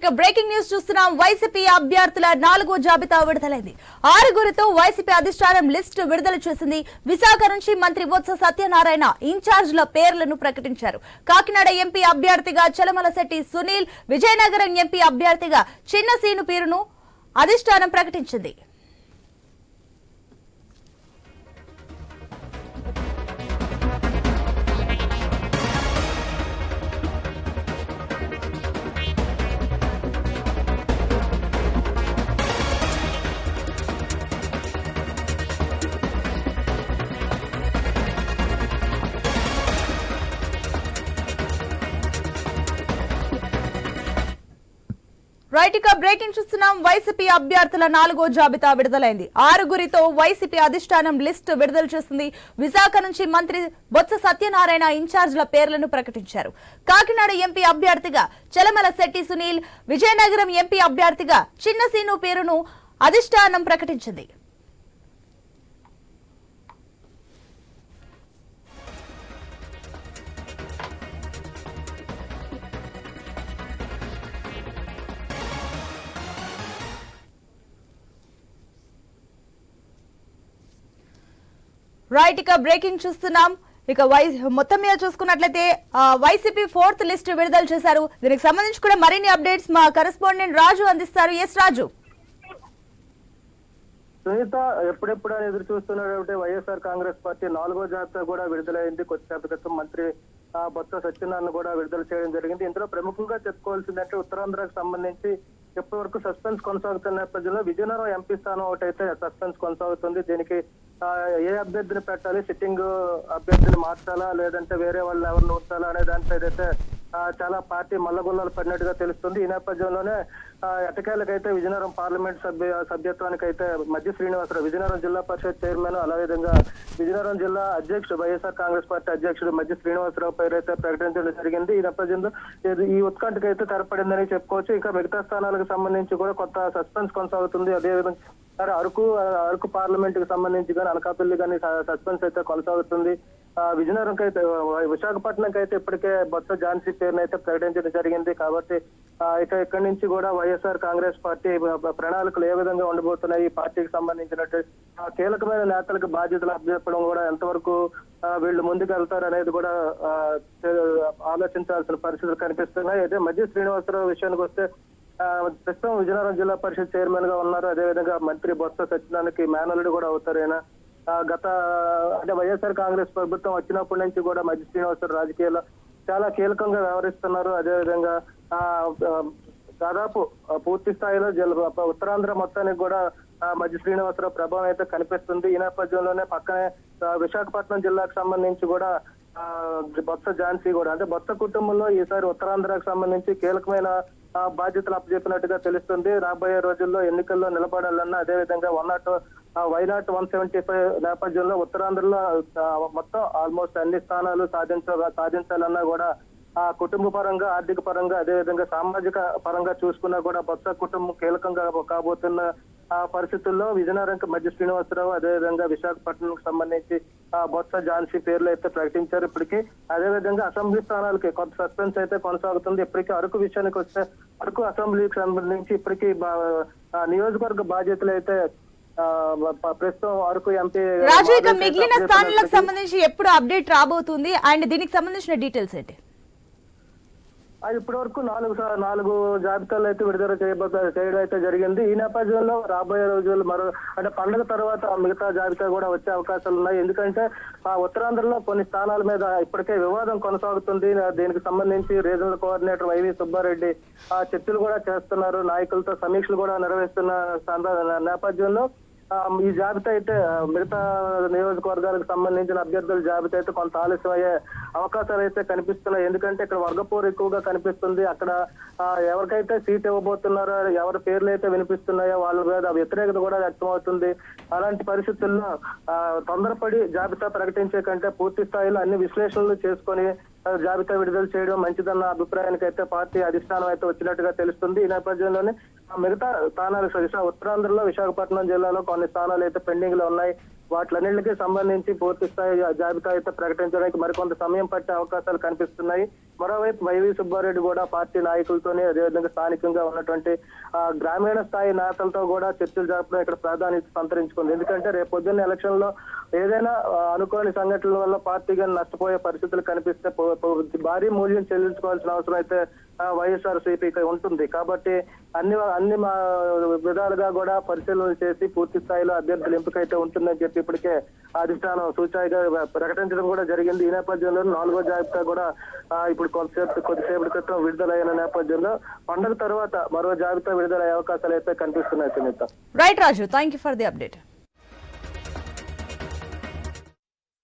ఇక breaking news చూస్తున్నాం. YCP అభ్యర్థుల నాలుగో జాబితా విడుదలైంది. ఆరుగురితో వైసీపీ అధిష్టానం లిస్టు విడుదల చేసింది. విశాఖ నుంచి మంత్రి బొత్స సత్యనారాయణ ఇన్ఛార్జ్ల పేర్లను ప్రకటించారు. కాకినాడ ఎంపీ అభ్యర్థిగా చలమల శెట్టి సునీల్ విజయనగరం ఎంపీ అభ్యర్థిగా చిన్న సీను పేరును అధిష్టానం ప్రకటించింది. రైట్ ఇక బ్రేకింగ్ చూస్తున్నాం. వైసీపీ అభ్యర్థుల నాలుగో జాబితా విడుదలైంది. ఆరుగురితో వైసీపీ అధిష్టానం లిస్టు విడుదల చేసింది. విశాఖ నుంచి మంత్రి బొత్స సత్యనారాయణ ఇన్ఛార్జ్ల పేర్లను ప్రకటించారు. కాకినాడ ఎంపీ అభ్యర్థిగా చలమల శెట్టి సునీల్ విజయనగరం ఎంపీ అభ్యర్థిగా చిన్న సీను పేరును అధిష్టానం ప్రకటించింది. రైట్ ఇక బ్రేకింగ్ చూస్తున్నాం. ఇక వై మొత్తం మీద చూసుకున్నట్లయితే వైసీపీ ఫోర్త్ లిస్ట్ విడుదల చేశారు. దీనికి సంబంధించి కూడా మరిన్ని అప్డేట్స్ మా కరెస్పాండెంట్ రాజు అందిస్తారు. ఎస్ రాజు. సునీత ఎప్పుడెప్పుడు ఎదురు చూస్తున్నటువంటి వైఎస్ఆర్ కాంగ్రెస్ పార్టీ నాలుగో జాబితా కూడా విడుదలైంది. కొద్దిసేపు క్రితం మంత్రి బొత్స సత్యనారాయణ కూడా విడుదల చేయడం జరిగింది. ఇందులో ప్రముఖంగా చెప్పుకోవాల్సిందంటే ఉత్తరాంధ్రకు సంబంధించి ఇప్పటి వరకు సస్పెన్స్ కొనసాగుతున్న నేపథ్యంలో విజయనగరం ఎంపీ స్థానం ఒకటైతే సస్పెన్స్ కొనసాగుతుంది. దీనికి ఏ అభ్యర్థిని పెట్టాలి? సిట్టింగ్ అభ్యర్థిని మార్చాలా? లేదంటే వేరే వాళ్ళు ఎవరిని ఉంచాలా? అనే దానిపై అయితే చాలా పార్టీ మల్లగొల్లాలు పడినట్టుగా తెలుస్తుంది. ఈ నేపథ్యంలోనే ఎటకేలకైతే విజయనగరం పార్లమెంట్ సభ్య సభ్యత్వానికి అయితే మధ్య శ్రీనివాసరావు విజయనగరం జిల్లా పరిషత్ చైర్మన్ విధంగా విజయనగరం జిల్లా అధ్యక్షుడు వైఎస్ఆర్ కాంగ్రెస్ పార్టీ అధ్యక్షుడు మధ్య శ్రీనివాసరావు పేరు అయితే ప్రకటించడం జరిగింది. ఈ నేపథ్యంలో ఈ ఉత్కంఠకైతే అయితే తెరపడిందని చెప్పుకోవచ్చు. ఇంకా మిగతా స్థానాలకు సంబంధించి కూడా కొత్త సస్పెన్స్ కొనసాగుతుంది. అదేవిధంగా అరకు అరకు పార్లమెంట్కి సంబంధించి కానీ అనకాపల్లి కానీ సస్పెన్స్ అయితే కొనసాగుతుంది. విజయనగరంకి అయితే విశాఖపట్నంకి అయితే ఇప్పటికే బొత్స ఝాన్సీ పేరును అయితే ప్రకటించడం జరిగింది. కాబట్టి ఇక ఇక్కడి నుంచి కూడా వైఎస్ఆర్ కాంగ్రెస్ పార్టీ ప్రణాళికలు ఏ విధంగా ఉండబోతున్నాయి ఈ పార్టీకి సంబంధించినట్టు ఆ, కీలకమైన నేతలకు బాధ్యతలు అప్పచెప్పడం కూడా ఎంతవరకు వీళ్ళు ముందుకు వెళ్తారు అనేది కూడా ఆలోచించాల్సిన పరిస్థితులు కనిపిస్తున్నాయి. అయితే మధ్య శ్రీనివాసరావు విషయానికి వస్తే ప్రస్తుతం విజయనగరం జిల్లా పరిషత్ చైర్మన్గా ఉన్నారు. అదేవిధంగా మంత్రి బొత్స సత్యనారాయణకి మేనల్లుడు కూడా అవుతారు గత అంటే వైఎస్ఆర్ కాంగ్రెస్ ప్రభుత్వం వచ్చినప్పటి నుంచి కూడా మధ్య శ్రీనివాసరావు రాజకీయాల్లో చాలా కీలకంగా వ్యవహరిస్తున్నారు. అదేవిధంగా ఆ, ఆ, దాదాపు పూర్తి స్థాయిలో జల ఉత్తరాంధ్ర మొత్తానికి కూడా ఆ, మధ్య శ్రీనివాసరావు ప్రభావం అయితే కనిపిస్తుంది. ఈ నేపథ్యంలోనే పక్కనే విశాఖపట్నం జిల్లాకు సంబంధించి కూడా ఆ, బొత్స ఝాన్సీ కూడా అంటే బొత్స కుటుంబంలో ఈసారి ఉత్తరాంధ్రకు సంబంధించి కీలకమైన బాధ్యతలు అప్పచెప్పినట్టుగా తెలుస్తుంది. రాబోయే రోజుల్లో ఎన్నికల్లో నిలబడాలన్నా అదేవిధంగా one not why not one seventy five నేపథ్యంలో ఉత్తరాంధ్రలో మొత్తం ఆల్మోస్ట్ అన్ని స్థానాలు సాధించ సాధించాలన్నా కూడా ఆ కుటుంబ పరంగా ఆర్థిక పరంగా అదేవిధంగా సామాజిక పరంగా చూసుకున్నా కూడా బొత్స కుటుంబం కీలకంగా కాబోతున్న ఆ పరిస్థితుల్లో విజయనగరంకి మధ్య శ్రీనివాసరావు అదేవిధంగా విశాఖపట్నంకి సంబంధించి ఆ బొత్స ఝాన్సీ పేర్లు అయితే ప్రకటించారు ఇప్పటికీ. అదేవిధంగా అసెంబ్లీ స్థానాలకి కొంత సస్పెన్స్ అయితే కొనసాగుతుంది. ఇప్పటికీ అరకు విషయానికి వస్తే అరకు అసెంబ్లీకి సంబంధించి ఇప్పటికీ బా- నియోజకవర్గ బాధ్యతలు అయితే ప్రస్తుతం అరకు ఎంపీ రాజు ఇక మిగిలిన స్థానాలకు సంబంధించి ఎప్పుడు అప్డేట్ రాబోతుంది? అండ్ దీనికి సంబంధించిన డీటెయిల్స్ ఏంటి? అది ఇప్పటి వరకు నాలుగు నాలుగు జాబితాలు అయితే విడుదల చేయబోతా చేయడం అయితే జరిగింది. ఈ నేపథ్యంలో రాబోయే రోజులు మరో అంటే పండుగ తర్వాత మిగతా జాబితా కూడా వచ్చే అవకాశాలు ఉన్నాయి. ఎందుకంటే ఆ ఉత్తరాంధ్రలో కొన్ని స్థానాల మీద ఇప్పటికే వివాదం కొనసాగుతుంది. దీనికి సంబంధించి రీజనల్ కోఆర్డినేటర్ వైవి సుబ్బారెడ్డి ఆ చర్చలు కూడా చేస్తున్నారు. నాయకులతో సమీక్షలు కూడా నిర్వహిస్తున్న నేపథ్యంలో ఈ జాబితా అయితే మిగతా నియోజకవర్గాలకు సంబంధించిన అభ్యర్థుల జాబితా అయితే కొంత ఆలస్యం అయ్యే అవకాశాలు అయితే కనిపిస్తున్నాయి. ఎందుకంటే ఇక్కడ వర్గపోరు ఎక్కువగా కనిపిస్తుంది. అక్కడ ఎవరికైతే సీట్ ఇవ్వబోతున్నారో ఎవరి పేర్లు అయితే వినిపిస్తున్నాయో వాళ్ళ మీద వ్యతిరేకత కూడా వ్యక్తమవుతుంది. అలాంటి పరిస్థితుల్లో తొందరపడి జాబితా ప్రకటించే కంటే పూర్తి స్థాయిలో అన్ని విశ్లేషణలు చేసుకొని జాబితా విడుదల చేయడం మంచిదన్న అభిప్రాయానికి అయితే పార్టీ అధిష్టానం అయితే వచ్చినట్టుగా తెలుస్తుంది. ఈ నేపథ్యంలోనే మిగతా స్థానాలు విశాఖ ఉత్తరాంధ్రలో విశాఖపట్నం జిల్లాలో కొన్ని స్థానాలు అయితే పెండింగ్లో ఉన్నాయి. వాటిలన్నింటికి సంబంధించి పూర్తి స్థాయి జాబితా అయితే ప్రకటించడానికి మరికొంత సమయం పట్టే అవకాశాలు కనిపిస్తున్నాయి. మరోవైపు వైవి సుబ్బారెడ్డి కూడా పార్టీ నాయకులతోనే అదేవిధంగా స్థానికంగా ఉన్నటువంటి ఆ, గ్రామీణ స్థాయి నేతలతో కూడా చర్చలు జరపడం ఇక్కడ ప్రాధాన్యత సంతరించుకుంది. ఎందుకంటే రేపు పొద్దున్న ఎలక్షన్లో ఏదైనా అనుకోని సంఘటనల వల్ల పార్టీ కానీ నష్టపోయే పరిస్థితులు కనిపిస్తే పో- భారీ మూల్యం చెల్లించుకోవాల్సిన అవసరం అయితే వైఎస్ఆర్ సిపికి ఉంటుంది. కాబట్టి అన్ని అన్ని మా విధాలుగా కూడా పరిశీలన చేసి పూర్తి స్థాయిలో అభ్యర్థుల ఎంపిక అయితే ఉంటుందని చెప్పి ఇప్పటికే అధిష్టానం సూచాయిగా ప్రకటించడం కూడా జరిగింది. ఈ నేపథ్యంలో నాలుగో జాబితా కూడా ఇప్పుడు కొద్దిసేపు కొద్దిసేపటి క్రితం విడుదలైన నేపథ్యంలో పండుగ తర్వాత మరో జాబితా విడుదలయ్యే అవకాశాలు అయితే కనిపిస్తున్నాయి Sunitha. Right Raju thank you for the update